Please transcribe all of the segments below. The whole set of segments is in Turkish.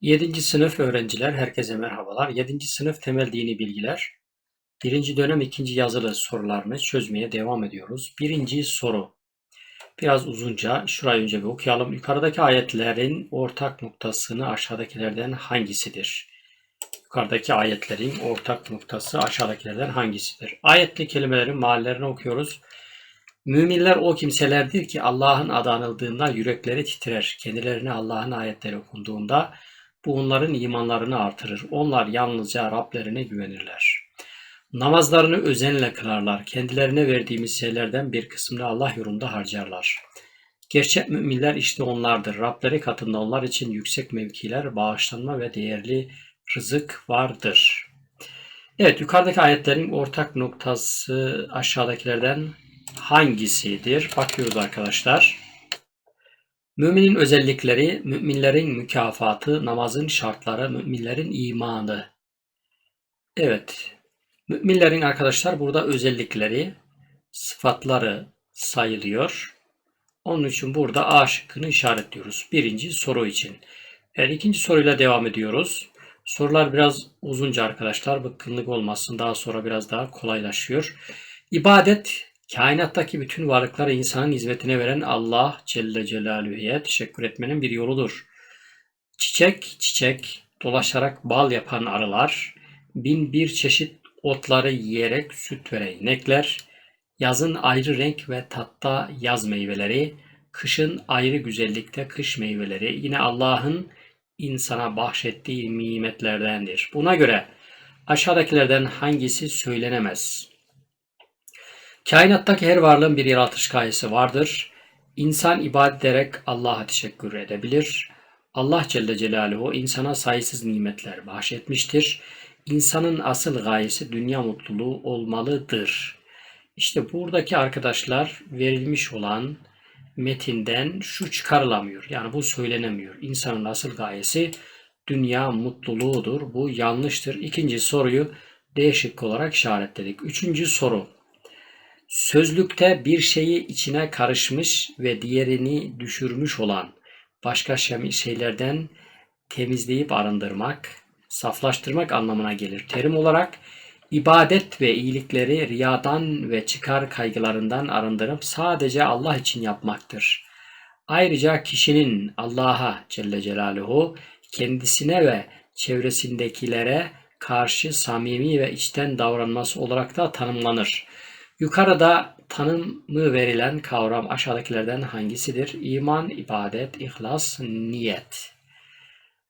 7. sınıf öğrenciler, herkese merhabalar. 7. sınıf temel dini bilgiler. Birinci dönem ikinci yazılı sorularını çözmeye devam ediyoruz. Birinci soru. Biraz uzunca. Şurayı önce bir okuyalım. Yukarıdaki ayetlerin ortak noktasını aşağıdakilerden hangisidir? Yukarıdaki ayetlerin ortak noktası aşağıdakilerden hangisidir? Ayetli kelimelerin mahallelerini okuyoruz. Müminler o kimselerdir ki Allah'ın adı anıldığında yürekleri titrer. Kendilerine Allah'ın ayetleri okunduğunda bu onların imanlarını artırır. Onlar yalnızca Rablerine güvenirler. Namazlarını özenle kılarlar. Kendilerine verdiğimiz şeylerden bir kısmını Allah yolunda harcarlar. Gerçek müminler işte onlardır. Rableri katında onlar için yüksek mevkiler, bağışlanma ve değerli rızık vardır. Evet, yukarıdaki ayetlerin ortak noktası aşağıdakilerden hangisidir? Bakıyoruz arkadaşlar. Müminin özellikleri, müminlerin mükafatı, namazın şartları, müminlerin imanı. Evet, müminlerin arkadaşlar burada özellikleri, sıfatları sayılıyor. Onun için burada A şıkkını işaretliyoruz. Birinci soru için. Evet, ikinci soruyla devam ediyoruz. Sorular biraz uzunca arkadaşlar. Bıkkınlık olmasın. Daha sonra biraz daha kolaylaşıyor. İbadet Kainattaki bütün varlıkları insanın hizmetine veren Allah Celle Celaluhu'ya teşekkür etmenin bir yoludur. Çiçek çiçek dolaşarak bal yapan arılar, bin bir çeşit otları yiyerek süt veren inekler, yazın ayrı renk ve tatta yaz meyveleri, kışın ayrı güzellikte kış meyveleri yine Allah'ın insana bahşettiği nimetlerdendir. Buna göre aşağıdakilerden hangisi söylenemez? Kainattaki her varlığın bir yaratış gayesi vardır. İnsan ibadet ederek Allah'a teşekkür edebilir. Allah Celle Celaluhu insana sayısız nimetler bahşetmiştir. İnsanın asıl gayesi dünya mutluluğu olmalıdır. İşte buradaki arkadaşlar verilmiş olan metinden şu çıkarılamıyor. Yani bu söylenemiyor. İnsanın asıl gayesi dünya mutluluğudur. Bu yanlıştır. İkinci soruyu değişik olarak işaretledik. Üçüncü soru. Sözlükte bir şeyi içine karışmış ve diğerini düşürmüş olan başka şeylerden temizleyip arındırmak, saflaştırmak anlamına gelir. Terim olarak ibadet ve iyilikleri riyadan ve çıkar kaygılarından arındırıp sadece Allah için yapmaktır. Ayrıca kişinin Allah'a Celle Celaluhu kendisine ve çevresindekilere karşı samimi ve içten davranması olarak da tanımlanır. Yukarıda tanımı verilen kavram aşağıdakilerden hangisidir? İman, ibadet, ihlas, niyet.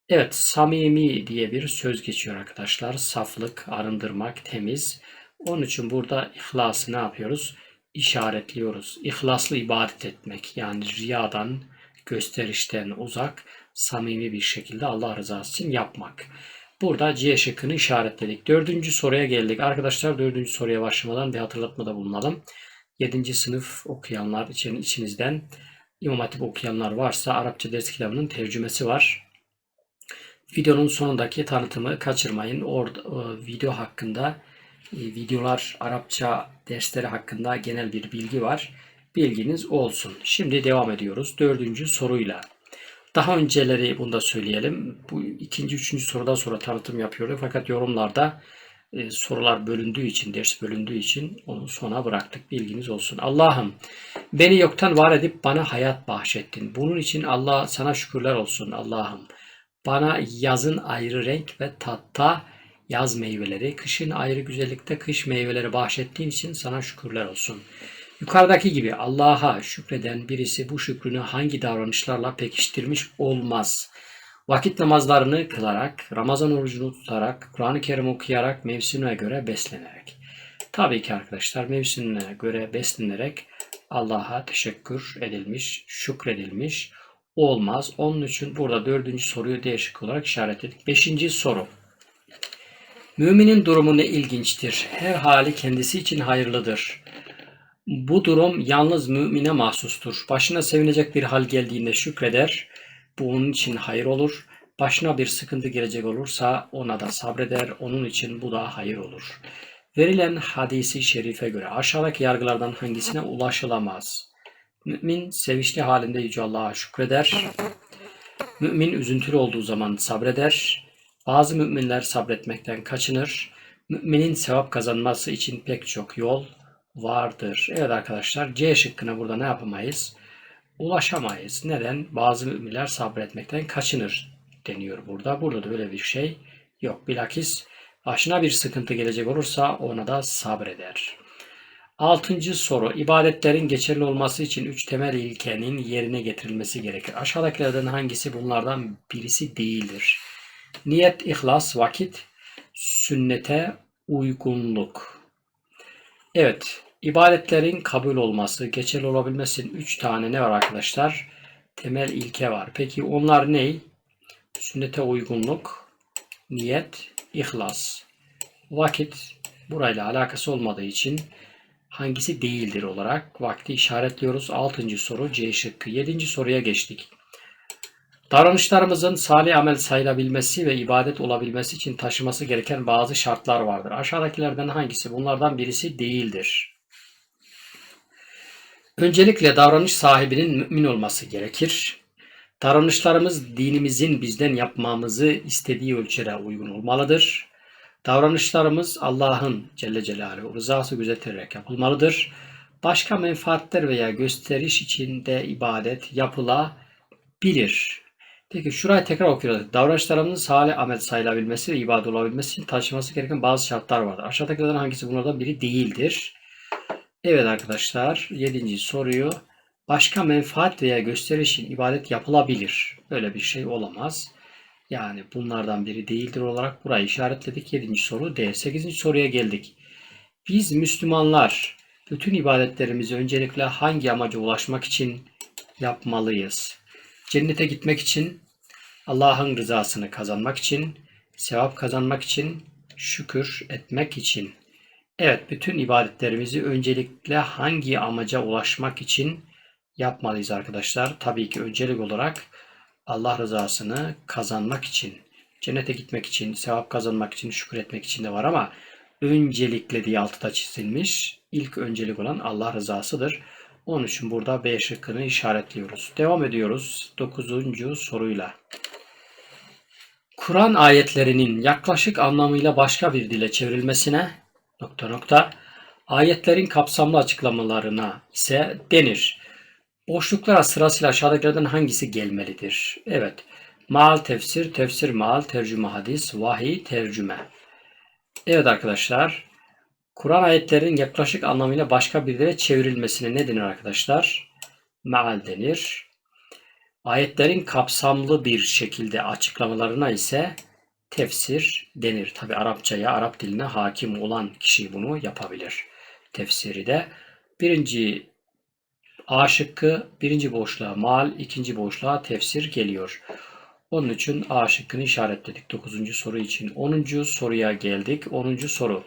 Evet, samimi diye bir söz geçiyor arkadaşlar. Saflık, arındırmak, temiz. Onun için burada ihlası ne yapıyoruz? İşaretliyoruz. İhlaslı ibadet etmek. Yani riyadan, gösterişten uzak, samimi bir şekilde Allah rızası için yapmak. Burada C şıkkını işaretledik. Dördüncü soruya geldik. Arkadaşlar dördüncü soruya başlamadan bir hatırlatmada bulunalım. Yedinci sınıf okuyanlar için içinizden İmam Hatip okuyanlar varsa Arapça ders kitabının tercümesi var. Videonun sonundaki tanıtımı kaçırmayın. Orada e, video hakkında e, videolar Arapça dersleri hakkında genel bir bilgi var. Bilginiz olsun. Şimdi devam ediyoruz. Dördüncü soruyla. Daha önceleri bunu da söyleyelim. Bu ikinci, üçüncü sorudan sonra tanıtım yapıyorduk. Fakat yorumlarda e, sorular bölündüğü için, ders bölündüğü için onu sona bıraktık. Bilginiz olsun. Allah'ım beni yoktan var edip bana hayat bahşettin. Bunun için Allah sana şükürler olsun Allah'ım. Bana yazın ayrı renk ve tatta yaz meyveleri, kışın ayrı güzellikte kış meyveleri bahşettiğin için sana şükürler olsun.'' Yukarıdaki gibi Allah'a şükreden birisi bu şükrünü hangi davranışlarla pekiştirmiş olmaz. Vakit namazlarını kılarak, Ramazan orucunu tutarak, Kur'an-ı Kerim okuyarak, mevsimine göre beslenerek. Tabii ki arkadaşlar mevsimine göre beslenerek Allah'a teşekkür edilmiş, şükredilmiş olmaz. Onun için burada dördüncü soruyu değişik olarak işaretledik. Beşinci soru. Müminin durumu ne ilginçtir. Her hali kendisi için hayırlıdır. Bu durum yalnız mümine mahsustur. Başına sevinecek bir hal geldiğinde şükreder. Bu onun için hayır olur. Başına bir sıkıntı gelecek olursa ona da sabreder. Onun için bu da hayır olur. Verilen hadisi şerife göre aşağıdaki yargılardan hangisine ulaşılamaz? Mümin sevinçli halinde Yüce Allah'a şükreder. Mümin üzüntülü olduğu zaman sabreder. Bazı müminler sabretmekten kaçınır. Müminin sevap kazanması için pek çok yol vardır. Evet arkadaşlar C şıkkına burada ne yapamayız? Ulaşamayız. Neden? Bazı müminler sabretmekten kaçınır deniyor burada. Burada da böyle bir şey yok. Bilakis başına bir sıkıntı gelecek olursa ona da sabreder. Altıncı soru. İbadetlerin geçerli olması için üç temel ilkenin yerine getirilmesi gerekir. Aşağıdakilerden hangisi bunlardan birisi değildir? Niyet, ihlas, vakit, sünnete uygunluk. Evet, ibadetlerin kabul olması, geçerli olabilmesi için üç tane ne var arkadaşlar? Temel ilke var. Peki onlar ne? Sünnete uygunluk, niyet, ihlas. Vakit burayla alakası olmadığı için hangisi değildir olarak vakti işaretliyoruz. Altıncı soru C şıkkı. Yedinci soruya geçtik. Davranışlarımızın salih amel sayılabilmesi ve ibadet olabilmesi için taşıması gereken bazı şartlar vardır. Aşağıdakilerden hangisi bunlardan birisi değildir? Öncelikle davranış sahibinin mümin olması gerekir. Davranışlarımız dinimizin bizden yapmamızı istediği ölçüde uygun olmalıdır. Davranışlarımız Allah'ın Celle Celaluhu rızası gözetilerek yapılmalıdır. Başka menfaatler veya gösteriş için de ibadet yapılabilir. Peki şurayı tekrar okuyoruz. Davranışlarımızın salih amel sayılabilmesi ve ibadet olabilmesi için taşıması gereken bazı şartlar vardır. Aşağıdakilerden hangisi bunlardan biri değildir? Evet arkadaşlar, yedinci soruyu başka menfaat veya gösteriş için ibadet yapılabilir. Böyle bir şey olamaz. Yani bunlardan biri değildir olarak burayı işaretledik. Yedinci soru D. Sekizinci soruya geldik. Biz Müslümanlar bütün ibadetlerimizi öncelikle hangi amaca ulaşmak için yapmalıyız? Cennete gitmek için, Allah'ın rızasını kazanmak için, sevap kazanmak için, şükür etmek için. Evet, bütün ibadetlerimizi öncelikle hangi amaca ulaşmak için yapmalıyız arkadaşlar? Tabii ki öncelik olarak Allah rızasını kazanmak için, cennete gitmek için, sevap kazanmak için, şükür etmek için de var ama öncelikle diye altıda çizilmiş. İlk öncelik olan Allah rızasıdır. Onun için burada B şıkkını işaretliyoruz. Devam ediyoruz 9. soruyla. Kur'an ayetlerinin yaklaşık anlamıyla başka bir dile çevrilmesine nokta nokta ayetlerin kapsamlı açıklamalarına ise denir. Boşluklara sırasıyla aşağıdakilerden hangisi gelmelidir? Evet. Maal tefsir, tefsir maal, tercüme hadis, vahiy, tercüme. Evet arkadaşlar. Kur'an ayetlerinin yaklaşık anlamıyla başka bir dile çevrilmesine ne denir arkadaşlar? Maal denir. Ayetlerin kapsamlı bir şekilde açıklamalarına ise tefsir denir. Tabi Arapçaya, Arap diline hakim olan kişi bunu yapabilir. Tefsiri de birinci A şıkkı birinci boşluğa mal, ikinci boşluğa tefsir geliyor. Onun için A şıkkını işaretledik 9. soru için. 10. soruya geldik. 10. soru.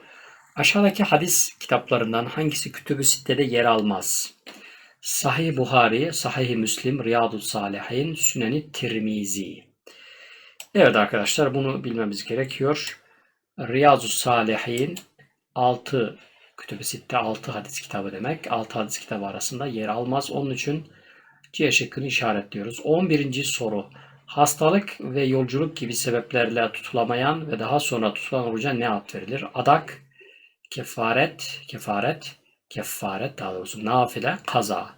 Aşağıdaki hadis kitaplarından hangisi kütüb-ü sitede yer almaz? Sahih Buhari, Sahih Müslim, Riyadus Salihin, Süneni Tirmizi. Evet arkadaşlar bunu bilmemiz gerekiyor. Riyazus Salihin 6 Kütüb-i Sitte 6 hadis kitabı demek. 6 hadis kitabı arasında yer almaz. Onun için C şıkkını işaretliyoruz. 11. soru. Hastalık ve yolculuk gibi sebeplerle tutulamayan ve daha sonra tutulan oruca ne ad verilir? Adak, kefaret, kefaret, kefaret daha doğrusu nafile, kaza.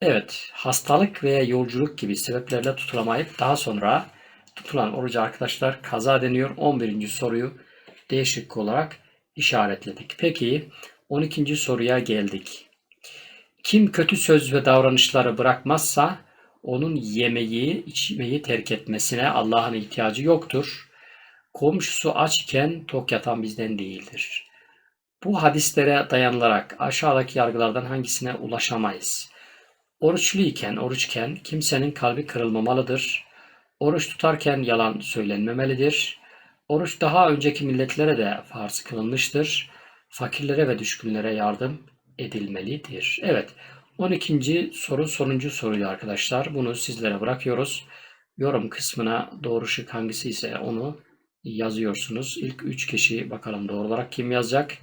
Evet, hastalık veya yolculuk gibi sebeplerle tutulamayıp daha sonra tutulan oruca arkadaşlar kaza deniyor. 11. soruyu D şıkkı olarak işaretledik. Peki 12. soruya geldik. Kim kötü söz ve davranışları bırakmazsa onun yemeği, içmeyi terk etmesine Allah'ın ihtiyacı yoktur. Komşusu açken tok yatan bizden değildir. Bu hadislere dayanılarak aşağıdaki yargılardan hangisine ulaşamayız? Oruçluyken, oruçken kimsenin kalbi kırılmamalıdır. Oruç tutarken yalan söylenmemelidir. Oruç daha önceki milletlere de farz kılınmıştır. Fakirlere ve düşkünlere yardım edilmelidir. Evet, 12. soru sonuncu soruyu arkadaşlar. Bunu sizlere bırakıyoruz. Yorum kısmına doğru şık hangisi ise onu yazıyorsunuz. İlk 3 kişi bakalım doğru olarak kim yazacak?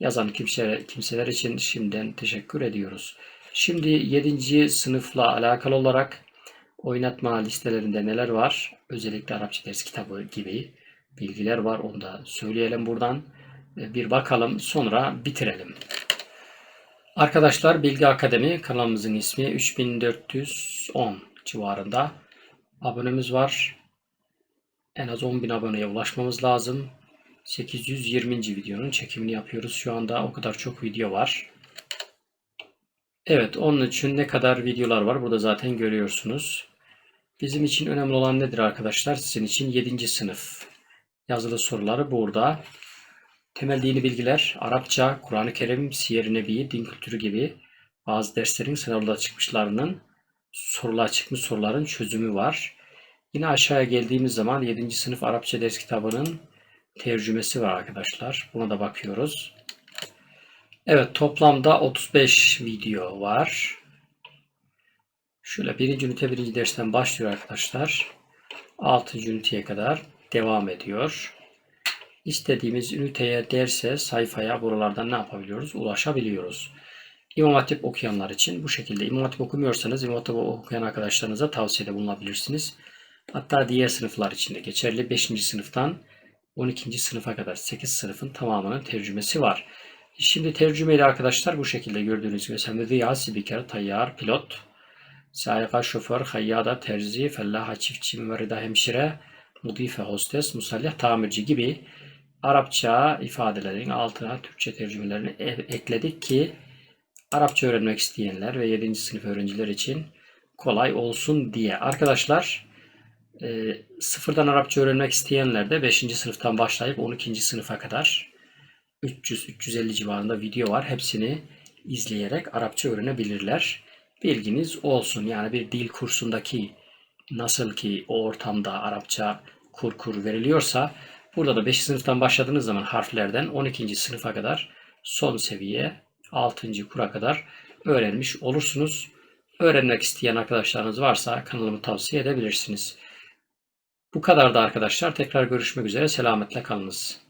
Yazan kimseler, kimseler için şimdiden teşekkür ediyoruz. Şimdi 7. sınıfla alakalı olarak Oynatma listelerinde neler var? Özellikle Arapça ders kitabı gibi bilgiler var. Onu da söyleyelim buradan. E, Bir bakalım sonra bitirelim. Arkadaşlar Bilgi Akademi kanalımızın ismi 3410 civarında abonemiz var. En az 10.000 aboneye ulaşmamız lazım. 820. videonun çekimini yapıyoruz şu anda. O kadar çok video var. Evet, onun için ne kadar videolar var burada zaten görüyorsunuz. Bizim için önemli olan nedir arkadaşlar? Sizin için 7. sınıf yazılı soruları burada. Temel dini bilgiler, Arapça, Kur'an-ı Kerim, Siyer-i Nebi, din kültürü gibi bazı derslerin sınavda çıkmışlarının sorular çıkmış soruların çözümü var. Yine aşağıya geldiğimiz zaman 7. sınıf Arapça ders kitabının tercümesi var arkadaşlar. Buna da bakıyoruz. Evet toplamda 35 video var. Şöyle birinci ünite birinci dersten başlıyor arkadaşlar. 6. üniteye kadar devam ediyor. İstediğimiz üniteye, derse, sayfaya buralardan ne yapabiliyoruz? Ulaşabiliyoruz. İmam Hatip okuyanlar için bu şekilde. İmam Hatip okumuyorsanız İmam Hatip okuyan arkadaşlarınıza tavsiyede bulunabilirsiniz. Hatta diğer sınıflar için de geçerli. 5. sınıftan 12. sınıfa kadar 8 sınıfın tamamının tercümesi var. Şimdi tercümeyle arkadaşlar bu şekilde gördüğünüz gibi mesela müdhiya, spiker, tayyar, pilot, saika, şoför, hayyada, terzi, fellaha, çiftçi, mümerrida, hemşire, mudife, hostes, musallih, tamirci gibi Arapça ifadelerin altına Türkçe tercümelerini ekledik ki Arapça öğrenmek isteyenler ve 7. sınıf öğrenciler için kolay olsun diye. Arkadaşlar e, sıfırdan Arapça öğrenmek isteyenler de 5. sınıftan başlayıp 12. sınıfa kadar 300-350 civarında video var. Hepsini izleyerek Arapça öğrenebilirler. Bilginiz olsun. Yani bir dil kursundaki nasıl ki o ortamda Arapça kur kur veriliyorsa burada da 5. sınıftan başladığınız zaman harflerden 12. sınıfa kadar son seviye 6. kura kadar öğrenmiş olursunuz. Öğrenmek isteyen arkadaşlarınız varsa kanalımı tavsiye edebilirsiniz. Bu kadar da arkadaşlar. Tekrar görüşmek üzere. Selametle kalınız.